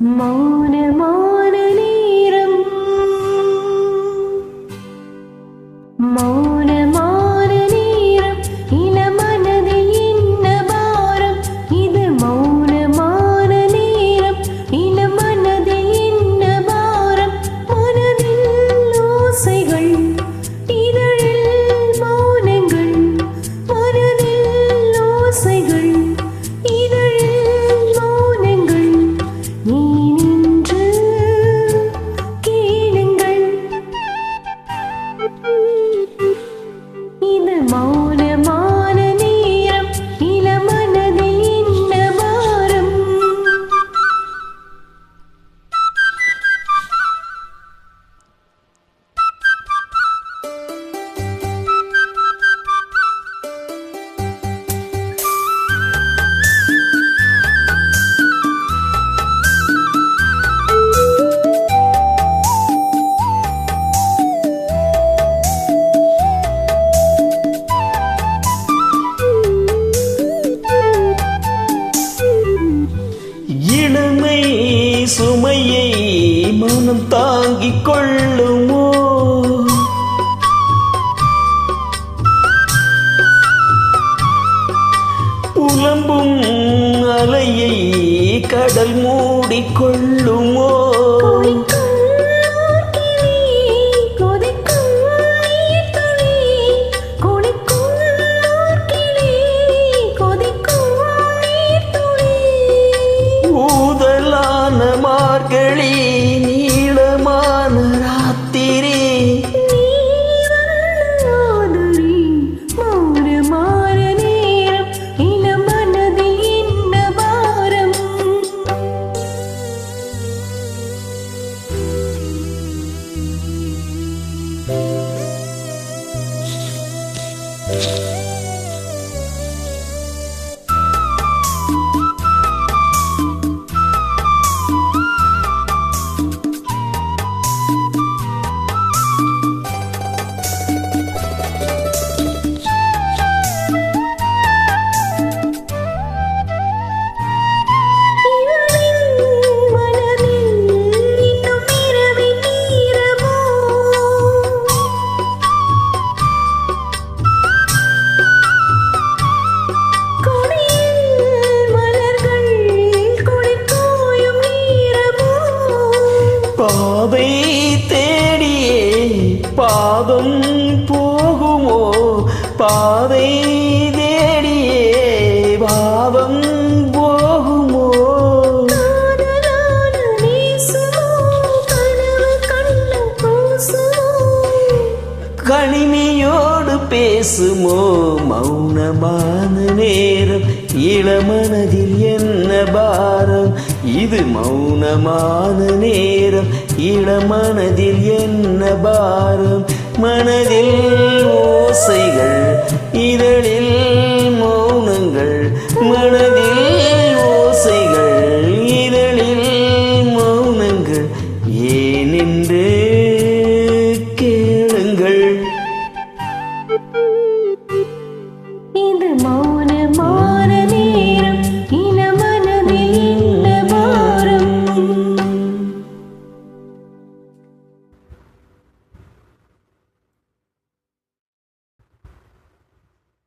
மௌனமான நேரம் மௌனமான சுமையை மனம் தாங்கிக் கொள்ளுமோ? புலம்பும் அலையை கடல் மூடிக்கொள்ளுமோ Música பாதை தேடியே பாதம் போகுமோ? பாதை தேடியே பாதம் போகுமோ? கணினியோடு பேசுமோ? மௌனமான நேரம் இளமனதில் என்ன பாரம்? இது மௌனமான நேரம் இளமனதில் என்ன பாரம்? மனதில் ஓசைகள் இதழில் மௌனங்கள் மனதில்